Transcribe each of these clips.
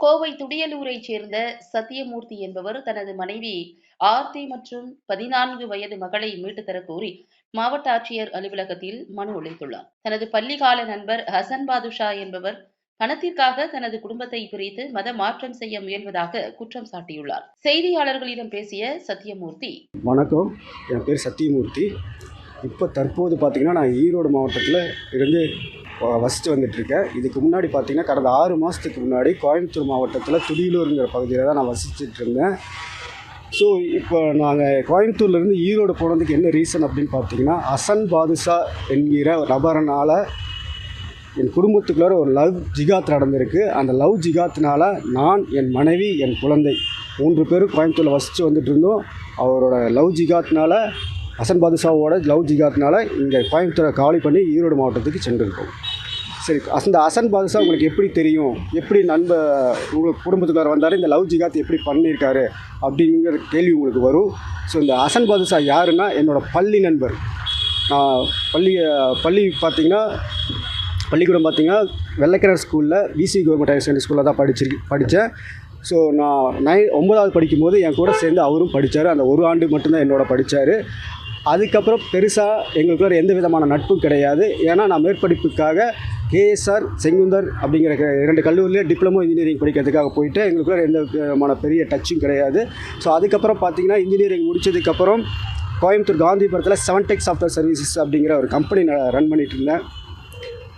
கோவை துடியலூரைச் சேர்ந்த சத்தியமூர்த்தி என்பவர் தனது மனைவி ஆர்த்தி மற்றும் பதினான்கு வயது மகளை மீட்டுத் தரக் கோரி மாவட்ட ஆட்சியர் அலுவலகத்தில் மனு அளித்துள்ளார். தனது பள்ளிக்கால நண்பர் ஹசன் பாதுஷா என்பவர் பணத்திற்காக தனது குடும்பத்தை பிரித்து மத மாற்றம் செய்ய முயல்வதாக குற்றம் சாட்டியுள்ளார். செய்தியாளர்களிடம் பேசிய சத்தியமூர்த்தி வணக்கம். என் பேர் சத்தியமூர்த்தி. இப்போ தற்போது பார்த்தீங்கன்னா நான் ஈரோடு மாவட்டத்தில் இருந்து வசித்து வந்துட்டுருக்கேன். இதுக்கு முன்னாடி பார்த்திங்கன்னா கடந்த ஆறு மாதத்துக்கு முன்னாடி கோயம்புத்தூர் மாவட்டத்தில் துடியலூருங்கிற பகுதியில் தான் நான் வசிச்சுட்டு இருந்தேன் ஸோ இப்போ நாங்கள் கோயம்புத்தூர்லேருந்து ஈரோடு போனதுக்கு என்ன ரீசன் அப்படின்னு பார்த்தீங்கன்னா அசன் பாதுஷா என்கிற ஒரு நபரனால் என் குடும்பத்துக்குள்ளார ஒரு லவ் ஜிகாத் நடந்திருக்கு. அந்த லவ் ஜிகாத்னால நான் என் மனைவி என் குழந்தை மூன்று பேரும் கோயம்புத்தூரில் வசித்து வந்துட்டு இருந்தோம் அவரோட லவ் ஜிகாத்னால ஹசன் பாதுஷாவோட லவ் ஜிகாத்னால இங்கே கோயம்புத்தூரை காலி பண்ணி ஈரோடு மாவட்டத்துக்கு சென்றிருக்கோம். சரி அந்த ஹசன் பாதுஷா உங்களுக்கு எப்படி தெரியும்? எப்படி நண்ப உங்களுக்கு குடும்பத்துக்குள்ளார வந்தார்? இந்த லவ் ஜிகாத் எப்படி பண்ணியிருக்காரு அப்படிங்கிற கேள்வி உங்களுக்கு வரும். ஸோ இந்த ஹசன் பாதுஷா யாருன்னா என்னோடய பள்ளி நண்பர். நான் பள்ளி பள்ளி பார்த்திங்கன்னா பள்ளிக்கூடம் பார்த்திங்கன்னா வெள்ளக்கிணர் ஸ்கூலில் விசி கவர்மெண்ட் ஹையர் செகண்டரி ஸ்கூலில் தான் படிச்சிரு படித்தேன். ஸோ நான் நை ஒன்பதாவது படிக்கும்போது என் கூட சேர்ந்து அவரும் படித்தார் அந்த ஒரு ஆண்டு மட்டும்தான் என்னோட படித்தார் அதுக்கப்புறம் பெருசாக எங்களுக்குள்ள எந்த விதமான நட்பும் கிடையாது. ஏன்னா நான் மேற்படிப்புக்காக கேஎஸ்ஆர் செங்குந்தர் அப்படிங்கிற இரண்டு கல்லூரியில் டிப்ளமோ இன்ஜினியரிங் படிக்கிறதுக்காக போயிட்டு எங்களுக்குள்ள எந்த விதமான பெரிய டச்சும் கிடையாது. ஸோ அதுக்கப்புறம் பார்த்தீங்கன்னா இன்ஜினியரிங் முடித்ததுக்கப்புறம் கோயம்புத்தூர் காந்திபுரத்தில் செவன் டெக் சாஃப்ட்வேர் சர்வீசஸ் அப்படிங்கிற ஒரு கம்பெனி நான் ரன் பண்ணிட்டு இருந்தேன்.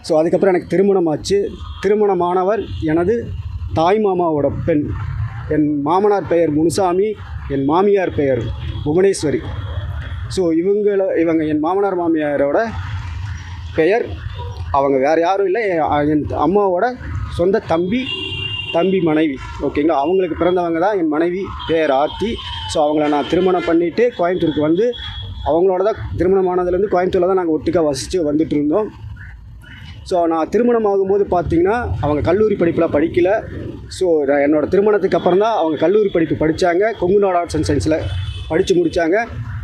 ஸோ அதுக்கப்புறம் எனக்கு திருமணம் ஆச்சு. திருமணமானவர் எனது தாய் மாமாவோட பெண். என் மாமனார் பெயர் முனுசாமி என் மாமியார் பெயர் புவனேஸ்வரி. ஸோ இவங்கள இவங்க என் மாமனார் மாமியாரோட பெயர் அவங்க வேறு யாரும் இல்லை. என் என் அம்மாவோட சொந்த தம்பி தம்பி மனைவி. ஓகேங்களா அவங்களுக்கு பிறந்தவங்க தான் என் மனைவி பேர் ஆர்த்தி. ஸோ அவங்கள நான் திருமணம் பண்ணிவிட்டு கோயம்புத்தூருக்கு வந்து அவங்களோட தான் திருமணம் ஆனதுலேருந்து கோயம்புத்தூரில் தான் நாங்கள் ஒட்டுக்கா வசித்து வந்துட்டு இருந்தோம். ஸோ நான் திருமணம் ஆகும்போது பார்த்திங்கன்னா அவங்க கல்லூரி படிப்பில் படிக்கலை. ஸோ என்னோடய திருமணத்துக்கு அப்புறம் தான் அவங்க கல்லூரி படிப்பு படித்தாங்க கொங்கு நாடு ஆர்ட்ஸ் அண்ட் சயின்ஸில் படித்து முடித்தாங்க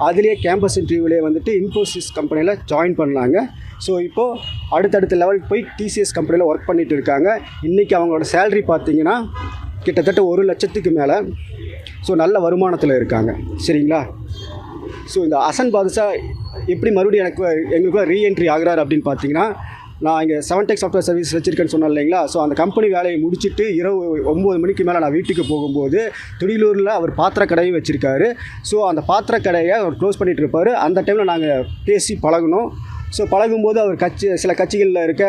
அதுலேயே கேம்பஸ் இன்டர்வியூவிலே வந்துட்டு இன்ஃபோசிஸ் கம்பெனியில் ஜாயின் பண்ணாங்க. ஸோ இப்போது அடுத்தடுத்த லெவலுக்கு போய் டிசிஎஸ் கம்பெனியில் ஒர்க் பண்ணிகிட்டு இருக்காங்க. இன்றைக்கி அவங்களோட சேலரி பார்த்தீங்கன்னா கிட்டத்தட்ட ஒரு லட்சத்துக்கு மேலே. ஸோ நல்ல வருமானத்தில் இருக்காங்க. சரிங்களா? ஸோ இந்த அசன் பாதுஷா எப்படி மறுபடியும் எனக்கு எங்களுக்குள்ள ரீஎன்ட்ரி ஆகிறார் அப்படின்னு பார்த்தீங்கன்னா நான் இங்கே செவன் டெக் சாஃப்ட்வேர் சர்வீஸ் வச்சிருக்கேன்னு சொன்னேன் இல்லைங்களா? ஸோ அந்த கம்பெனி வேலையை முடிச்சுட்டு இரவு ஒம்பது மணிக்கு மேலே நான் வீட்டுக்கு போகும்போது துணிலூரில் அவர் பாத்திர கடையும் வச்சுருக்காரு. ஸோ அந்த பாத்திர கடையை அவர் க்ளோஸ் பண்ணிகிட்டு இருப்பார். அந்த டைமில் நாங்கள் பேசி பழகணும் ஸோ பழகும்போது அவர் கட்சி சில கட்சிகளில் இருக்க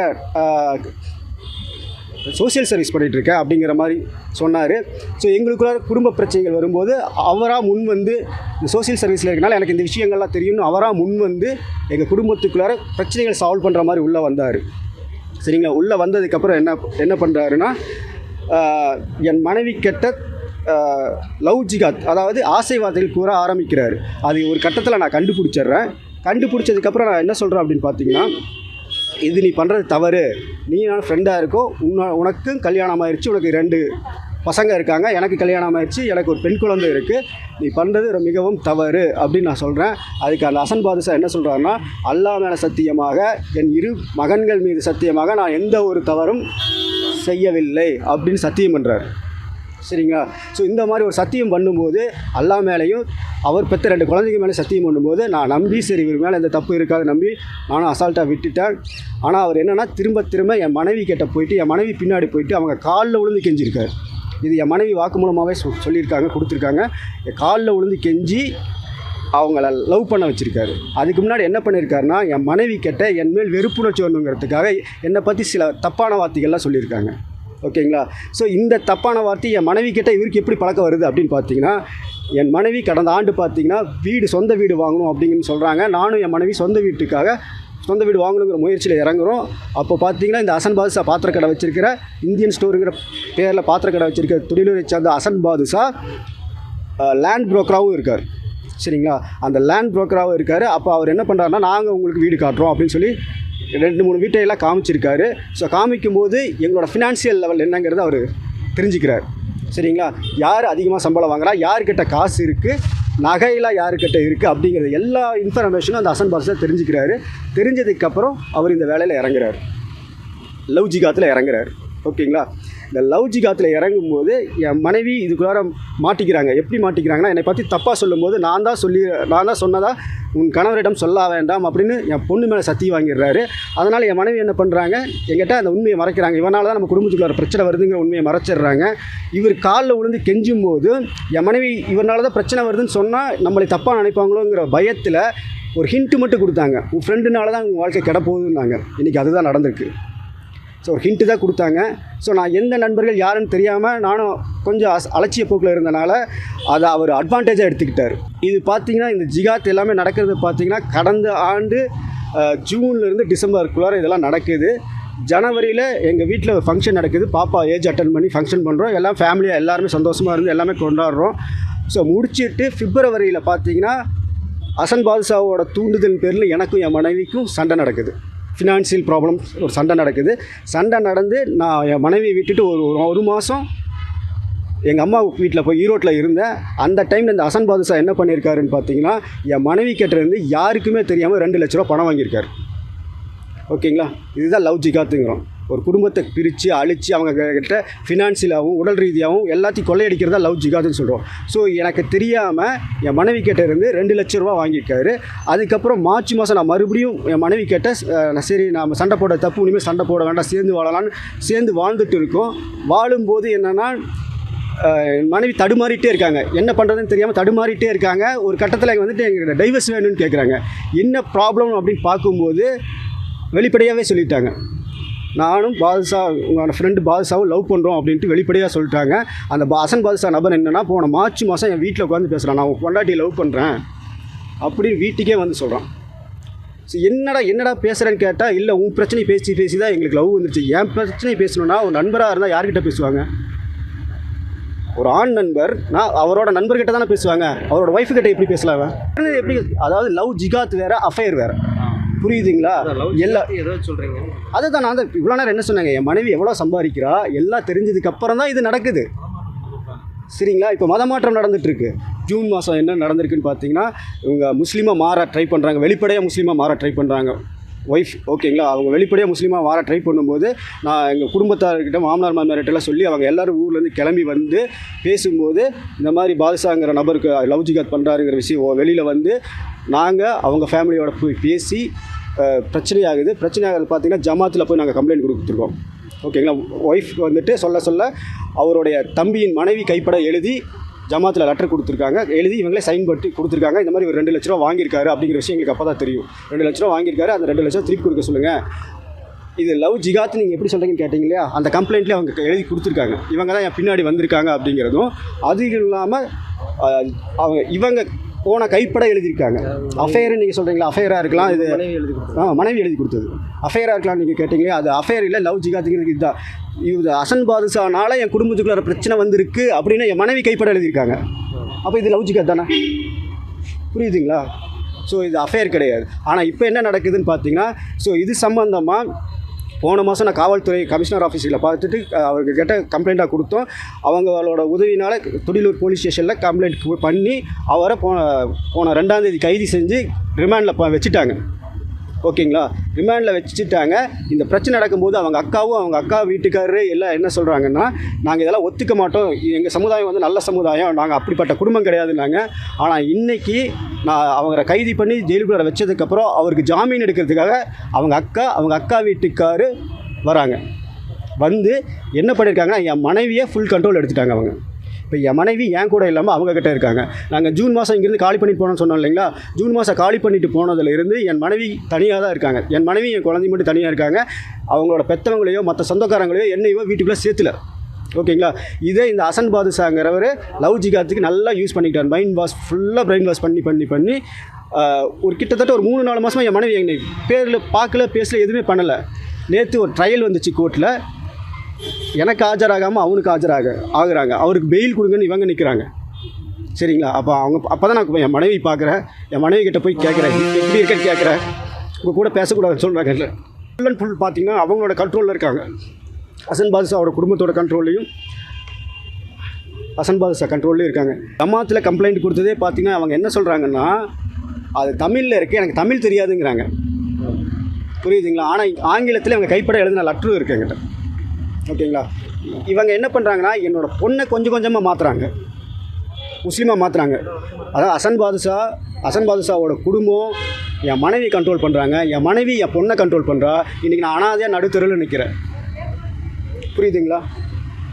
சோசியல் சோஷியல் சர்வீஸ் பண்ணிகிட்டு இருக்கேன் அப்படிங்கிற மாதிரி சொன்னார். ஸோ எங்களுக்குள்ள குடும்ப பிரச்சனைகள் வரும்போது அவராக முன் வந்து இந்த சோஷியல் சர்வீஸில் இருக்கனால எனக்கு இந்த விஷயங்கள்லாம் தெரியும்னு அவராக முன் வந்து எங்கள் குடும்பத்துக்குள்ளார பிரச்சனைகள் சால்வ் பண்ணுற மாதிரி உள்ளே வந்தார். சரிங்களா? உள்ளே வந்ததுக்கப்புறம் என்ன என்ன பண்ணுறாருன்னா என் மனைவி கெட்ட லவ் ஜிகாத் அதாவது ஆசை வார்த்தைகள் கூற ஆரம்பிக்கிறார். அது ஒரு கட்டத்தில் நான் கண்டுபிடிச்சிடுறேன். கண்டுபிடிச்சதுக்கப்புறம் நான் என்ன சொல்கிறேன் அப்படின்னு பார்த்தீங்கன்னா இது நீ பண்ணுறது தவறு. நீ நான் ஃப்ரெண்டாக இருக்கோ உன்ன உனக்கும் கல்யாணம் ஆயிடுச்சு உனக்கு ரெண்டு பசங்க இருக்காங்க எனக்கு கல்யாணம் ஆயிடுச்சு எனக்கு ஒரு பெண் குழந்தை இருக்குது நீ பண்ணுறது மிகவும் தவறு அப்படின்னு நான் சொல்கிறேன் அதுக்கு அந்த அசன் பாதுஷா என்ன சொல்கிறாருன்னா அல்லாஹ் மேலே சத்தியமாக என் இரு மகன்கள் மீது சத்தியமாக நான் எந்த ஒரு தவறும் செய்யவில்லை அப்படின்னு சத்தியம் பண்ணுறாரு சரிங்களா? ஸோ இந்த மாதிரி ஒரு சத்தியம் பண்ணும்போது அல்லா மேலேயும் அவர் பெற்ற ரெண்டு குழந்தைங்க மேலே சத்தியம் பண்ணும்போது நான் நம்பி சரி இவர் மேலே இந்த தப்பு இருக்காது நம்பி நானும் அசால்ட்டாக விட்டுட்டேன். ஆனால் அவர் என்னென்னா திரும்ப திரும்ப என் மனைவி கிட்ட போயிட்டு என் மனைவி பின்னாடி போயிட்டு அவங்க காலில் விழுந்து கெஞ்சிருக்காரு. இது என் மனைவி வாக்குமூலமாகவே சொ சொல்லியிருக்காங்க கொடுத்துருக்காங்க. என் காலில் விழுந்து கெஞ்சி அவங்கள லவ் பண்ண வச்சுருக்காரு. அதுக்கு முன்னாடி என்ன பண்ணியிருக்காருன்னா என் மனைவி கிட்ட என் மேல் வெறுப்புணர்ச்சி வரணுங்கிறதுக்காக என்னை பற்றி சில தப்பான வார்த்தைகள்லாம் சொல்லியிருக்காங்க. ஓகேங்களா? ஸோ இந்த தப்பான வார்த்தை என் மனைவி கிட்ட இவருக்கு எப்படி பழக்கம் வருது அப்படின்னு பார்த்தீங்கன்னா என் மனைவி கடந்த ஆண்டு பார்த்தீங்கன்னா வீடு சொந்த வீடு வாங்கணும் அப்படிங்கன்னு சொல்கிறாங்க நானும் என் மனைவி சொந்த வீட்டுக்காக சொந்த வீடு வாங்கணுங்கிற முயற்சியில் இறங்குறோம். அப்போ பார்த்தீங்கன்னா இந்த அசன் பாதுஷா பாத்திர கடை வச்சிருக்கிற இந்தியன் ஸ்டோருங்கிற பேரில் பாத்திர கடை வச்சிருக்கிற தொழிலுரை சேர்ந்த அசன் பாதுஷா லேண்ட் புரோக்கராகவும் இருக்கார். சரிங்களா? அந்த லேண்ட் புரோக்கராகவும் இருக்கார். அப்போ அவர் என்ன பண்ணுறாருன்னா நாங்கள் உங்களுக்கு வீடு காட்டுறோம் அப்படின்னு சொல்லி ரெண்டு மூணு வீட்டையெல்லாம் காமிச்சிருக்காரு. ஸோ காமிக்கும்போது எங்களோட ஃபினான்ஷியல் லெவல் என்னங்கிறத அவர் தெரிஞ்சுக்கிறார். சரிங்களா? யார் அதிகமாக சம்பளம் வாங்குறா? யார்கிட்ட காசு இருக்குது நகையெல்லாம் யாருக்கிட்ட இருக்குது அப்படிங்கிறது எல்லா இன்ஃபர்மேஷனும் அந்த அசன் பாதுஷா தெரிஞ்சுக்கிறாரு. தெரிஞ்சதுக்கப்புறம் அவர் இந்த வேலையில் இறங்குறாரு. லவ் ஜிகாத்தில் இறங்குறாரு. ஓகேங்களா? இந்த லவ் ஜிகாத்தில் இறங்கும்போது என் மனைவி இதுக்குள்ளார மாட்டிக்கிறாங்க. எப்படி மாட்டிக்கிறாங்கன்னா என்னை பற்றி தப்பாக சொல்லும்போது நான் தான் சொல்லி நான் தான் சொன்னதாக உன் கணவரிடம் சொல்ல வேண்டாம் அப்படின்னு என் பொண்ணு மேலே சத்தி வாங்கிடுறாரு. அதனால் என் மனைவி என்ன பண்ணுறாங்க எங்கிட்ட அந்த உண்மையை மறைக்கிறாங்க. இவனால தான் நம்ம குடும்பத்துக்குள்ள பிரச்சனை வருதுங்கிற உண்மையை மறைச்சிடுறாங்க. இவர் காலில் விழுந்து கெஞ்சும் போது என் மனைவி இவனால தான் பிரச்சனை வருதுன்னு சொன்னால் நம்மளை தப்பாக நினைப்பாங்களோங்கிற பயத்தில் ஒரு ஹிண்ட்டு மட்டும் கொடுத்தாங்க. உன் ஃப்ரெண்டுனால தான் உங்கள் வாழ்க்கை கிடப்போகுதுன்னாங்க. இன்றைக்கி அதுதான் நடந்திருக்கு. ஸோ ஒரு ஹிண்ட்டு தான் கொடுத்தாங்க. ஸோ நான் எந்த நண்பர்கள் யாருன்னு தெரியாமல் நானும் கொஞ்சம் அஸ் அலட்சிய போக்கில் இருந்தனால அதை அவர் அட்வான்டேஜாக எடுத்துக்கிட்டார். இது பார்த்தீங்கன்னா இந்த ஜிகாத் எல்லாமே நடக்கிறது பார்த்தீங்கன்னா கடந்த ஆண்டு ஜூன்லேருந்து டிசம்பருக்குள்ளார இதெல்லாம் நடக்குது. ஜனவரியில் எங்கள் வீட்டில் ஒரு ஃபங்க்ஷன் நடக்குது. பாப்பா ஏஜ் அட்டன் பண்ணி ஃபங்க்ஷன் பண்ணுறோம் எல்லாம் ஃபேமிலியாக எல்லாருமே சந்தோஷமாக இருந்து எல்லாமே கொண்டாடுறோம். ஸோ முடிச்சிட்டு பிப்ரவரியில் பார்த்தீங்கன்னா அசன் பாதுஷாவோட தூண்டுதல் பேரில் எனக்கும் என் மனைவிக்கும் சண்டை நடக்குது. ஃபினான்ஷியல் ப்ராப்ளம்ஸ் ஒரு சண்டை நடக்குது. சண்டை நடந்து நான் என் மனைவியை விட்டுட்டு ஒரு ஒரு மாதம் எங்கள் அம்மா வீட்டில் போய் ஈரோட்டில் இருந்தேன். அந்த டைமில் இந்த அசன் பாதுஷா என்ன பண்ணியிருக்காருன்னு பார்த்தீங்கன்னா என் மனைவி கிட்டேருந்து யாருக்குமே தெரியாமல் ரெண்டு லட்ச ரூபா பணம் வாங்கியிருக்காரு. ஓகேங்களா? இதுதான் லவ் ஜிகாத்துங்கிறோம். ஒரு குடும்பத்தை பிரித்து அழித்து அவங்க கிட்ட ஃபினான்ஷியலாகவும் உடல் ரீதியாகவும் எல்லாத்தையும் கொள்ளையடிக்கிறதா லவ் ஜிகாதுன்னு சொல்கிறோம் ஸோ எனக்கு தெரியாமல் என் மனைவி கிட்ட இருந்து ரெண்டு லட்ச ரூபா வாங்கியிருக்காரு. அதுக்கப்புறம் மார்ச் மாதம் நான் மறுபடியும் என் மனைவி கேட்ட சரி நாம் சண்டை போட தப்பு இனிமேல் சண்டை போட வேண்டாம் சேர்ந்து வாழலாம்னு சேர்ந்து வாழ்ந்துட்டு இருக்கோம். வாழும்போது என்னென்னா என் மனைவி தடுமாறிட்டே இருக்காங்க. என்ன பண்ணுறதுன்னு தெரியாமல் தடுமாறிட்டே இருக்காங்க. ஒரு கட்டத்தில் வந்துட்டு எங்கள்கிட்ட டைவர்ஸ் வேணும்னு கேட்குறாங்க என்ன ப்ராப்ளம் அப்படின்னு பார்க்கும்போது வெளிப்படையாகவே சொல்லிட்டாங்க. நானும் பாதுஷா உங்களோட ஃப்ரெண்டு பாதுஷாவும் லவ் பண்ணுறோம் அப்படின்ட்டு வெளிப்படையாக சொல்லிட்டாங்க. அந்த பாசன் பாதுஷா நபர் என்னென்னா போன மார்ச் மாதம் என் வீட்டில் உட்காந்து பேசுகிறான் நான் உன் பொண்டாட்டி லவ் பண்ணுறேன் அப்படின்னு வீட்டுக்கே வந்து சொல்கிறான் ஸோ என்னடா என்னடா பேசுகிறேன்னு கேட்டால் இல்லை உன் பிரச்சனை பேசி பேசி தான் எங்களுக்கு லவ் வந்துருச்சு. என் பிரச்சனை பேசணுன்னா ஒரு நண்பராக இருந்தால் யார்கிட்ட பேசுவாங்க? ஒரு ஆண் நண்பர் நான் அவரோட நண்பர்கிட்ட தானே பேசுவாங்க. அவரோட ஒய்ஃபு கிட்ட எப்படி பேசலாம் எப்படி அதாவது லவ் ஜிகாத் வேறு அஃபையர் வேறு. புரியுதுங்களா? எல்லா ஏதோ சொல்றீங்க அதுதான் நான் தான் இவ்வளோ நேரம் என்ன சொன்னாங்க? என் மனைவி எவ்வளோ சம்பாதிக்கிறா? எல்லாம் தெரிஞ்சதுக்கு அப்புறம் தான் இது நடக்குது. சரிங்களா? இப்போ மதமாற்றம் நடந்துட்டு இருக்கு ஜூன் மாதம் என்ன நடந்திருக்குன்னு பார்த்தீங்கன்னா இவங்க முஸ்லீமாக மாற ட்ரை பண்ணுறாங்க வெளிப்படையாக முஸ்லீமாக மாற ட்ரை பண்ணுறாங்க ஒய்ஃப் ஓகேங்களா அவங்க வெளிப்படையாக முஸ்லீமாக வர ட்ரை பண்ணும்போது நான் எங்கள் குடும்பத்தார்கிட்ட மாமனார் மாமியார்கிட்டலாம் சொல்லி அவங்க எல்லாரும் ஊர்லேருந்து கிளம்பி வந்து பேசும்போது இந்த மாதிரி பாதுஷாங்கிற நபருக்கு லவ் ஜிகாத் பண்ணுறாருங்கிற விஷயம் வெளியில் வந்து நாங்கள் அவங்க ஃபேமிலியோட போய் பேசி பிரச்சனையாகுது. பிரச்சனையாகுது பார்த்தீங்கன்னா ஜமாத்தில் போய் நாங்கள் கம்ப்ளைண்ட் கொடுத்துருக்கோம். ஓகேங்களா ஒய்ஃப் வந்துட்டு சொல்ல சொல்ல அவருடைய தம்பியின் மனைவி கைப்பட எழுதி ஜமாத்தில் லெட்டர் கொடுத்துருக்காங்க. எழுதி இவங்களே சைன் பண்ணி கொடுத்துருக்காங்க. இந்த மாதிரி ஒரு ரெண்டு லட்ச ரூபா வாங்கியிருக்காரு அப்படிங்கிற விஷயம் எங்களுக்கு அப்போ தான் தெரியும். ரெண்டு லட்ச ரூபா வாங்கியிருக்காரு. அந்த ரெண்டு லட்சம் திருப்பி கொடுக்க சொல்லுங்கள் இது லவ் ஜிகாத் நீங்கள் எப்படி சொல்கிறீங்கன்னு கேட்டிங்க இல்லையா அந்த கம்ப்ளைண்ட்லேயே அவங்க எழுதி கொடுத்துருக்காங்க. இவங்க தான் என் பின்னாடி வந்திருக்காங்க அப்படிங்கிறதும் அது இல்லாமல் அவங்க இவங்க போன கைப்பட எழுதியிருக்காங்க. அஃபேர்னு நீங்கள் சொல்கிறீங்களா அஃபேராக இருக்கலாம். இது. ஆ மனைவி எழுதி கொடுத்தது. அஃபேராக இருக்கலாம் நீங்கள் கேட்டீங்க. அது அஃபேர் இல்லை லவ் ஜிகாத்துங்கிறது இதுதான். இது அசன் பாதுஷானால என் குடும்பத்துக்குள்ள பிரச்சனை வந்திருக்கு அப்படின்னு என் மனைவி கைப்பட எழுதியிருக்காங்க. அப்போ இது லவ் ஜிகாத் தானே? புரியுதுங்களா? ஸோ இது அஃபேர் கிடையாது. ஆனால் இப்போ என்ன நடக்குதுன்னு பார்த்தீங்கன்னா ஸோ இது சம்மந்தமாக போன மாதம் நான் காவல்துறை கமிஷனர் ஆஃபீஸில் பார்த்துட்டு அவருக்கு கேட்ட கம்ப்ளைண்ட்டாக கொடுத்தோம். அவங்களோட உதவினால் துடிலூர் போலீஸ் ஸ்டேஷனில் கம்ப்ளைண்ட் பண்ணி அவரை போன போன ரெண்டாம் தேதி கைது செஞ்சு ரிமாண்டில் வச்சுட்டாங்க. ஓகேங்களா? ரிமாண்டில் வச்சுட்டாங்க. இந்த பிரச்சனை நடக்கும்போது அவங்க அக்காவும் அவங்க அக்கா வீட்டுக்காரரு எல்லாம் என்ன சொல்கிறாங்கன்னா நாங்கள் இதெல்லாம் ஒத்துக்க மாட்டோம். எங்கள் சமுதாயம் வந்து நல்ல சமுதாயம். நாங்கள் அப்படிப்பட்ட குடும்பம் கிடையாதுனாங்க ஆனால் இன்றைக்கி நான் அவங்கள கைது பண்ணி ஜெயிலுக்குள்ளே வச்சதுக்கப்புறம் அவருக்கு ஜாமீன் எடுக்கிறதுக்காக அவங்க அக்கா அவங்க அக்கா வீட்டுக்காரு வராங்க. வந்து என்ன பண்ணியிருக்காங்கன்னா என் மனைவியை ஃபுல் கண்ட்ரோல் எடுத்துட்டாங்க அவங்க. இப்போ என் மனைவி என் கூட இல்லாமல் அவங்க கிட்ட இருக்காங்க. நாங்கள் ஜூன் மாதம் இங்கேருந்து காலி பண்ணிட்டு போனோம்னு சொன்னோம் இல்லைங்களா? ஜூன் மாதம் காலி பண்ணிட்டு போனதுலேருந்து என் மனைவி தனியாக தான் இருக்காங்க. என் மனைவி என் குழந்தை மட்டும் தனியாக இருக்காங்க. அவங்களோட பெத்தவங்களையோ மற்ற சொந்தக்காரங்களையோ என்னையோ வீட்டுக்குள்ளே சேர்த்துல. ஓகேங்களா? இதே இந்த அசன் பாதுஷாங்கிறவர் லவ் ஜிகாத்துக்கு நல்லா யூஸ் பண்ணிக்கிட்டார். மைண்ட் வாஷ் ஃபுல்லாக பிரெயின் வாஷ் பண்ணி பண்ணி பண்ணி ஒரு கிட்டத்தட்ட ஒரு மூணு நாலு மாதமாக என் மனைவி என்னை பேரில் பார்க்கல பேசல எதுவுமே பண்ணலை. நேற்று ஒரு ட்ரையல் வந்துச்சு கோர்ட்டில் எனக்கு ஆஜராகாமல் அவனுக்கு ஆஜராக ஆகுறாங்க. அவருக்கு பெயில் கொடுங்கன்னு இவங்க நிற்கிறாங்க சரிங்களா? அப்போ அவங்க அப்போ தான் நான் என் மனைவி பார்க்குறேன். என் மனைவி கிட்டே போய் கேட்குறேன். எப்படி இருக்கேன்னு கேட்குறேன். உங்கள் கூட பேசக்கூடாதுன்னு சொல்கிறாங்க இல்லை. ஃபுல் அண்ட் ஃபுல் பார்த்தீங்கன்னா அவங்களோட கண்ட்ரோலில் இருக்காங்க. ஹசன் பாதுஷாவோட குடும்பத்தோட கண்ட்ரோல்லையும் ஹசன் பாதுஷா கண்ட்ரோல்லையும் இருக்காங்க. ஜமாத்தில் கம்ப்ளைண்ட் கொடுத்ததே பார்த்தீங்கன்னா அவங்க என்ன சொல்கிறாங்கன்னா அது தமிழில் இருக்குது எனக்கு தமிழ் தெரியாதுங்கிறாங்க. புரியுதுங்களா? ஆனால் ஆங்கிலத்தில் அவங்க கைப்பட எழுதின லெட்டரும் இருக்கு என்கிட்ட ஓகேங்களா? இவங்க என்ன பண்ணுறாங்கன்னா என்னோடய பொண்ணை கொஞ்சம் கொஞ்சமாக மாற்றுறாங்க முஸ்லீமாக மாற்றுறாங்க அதாவது அசன் பாதுஷா அசன் பாதுஷாவோட குடும்பம் என் மனைவி கண்ட்ரோல் பண்ணுறாங்க என் மனைவி என் பொண்ணை கண்ட்ரோல் பண்ணுறா இன்றைக்கி நான் அனாதையாக நடுத்தருவில் நிற்கிறேன் புரியுதுங்களா?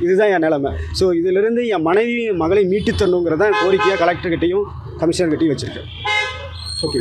இதுதான் என் நிலமை. ஸோ இதிலிருந்து என் மனைவி மகளை மீட்டு தரணுங்கிறதான் கோரிக்கையாக கலெக்டர்கிட்டையும் கமிஷனர்கிட்டையும் வச்சுருக்கேன். ஓகே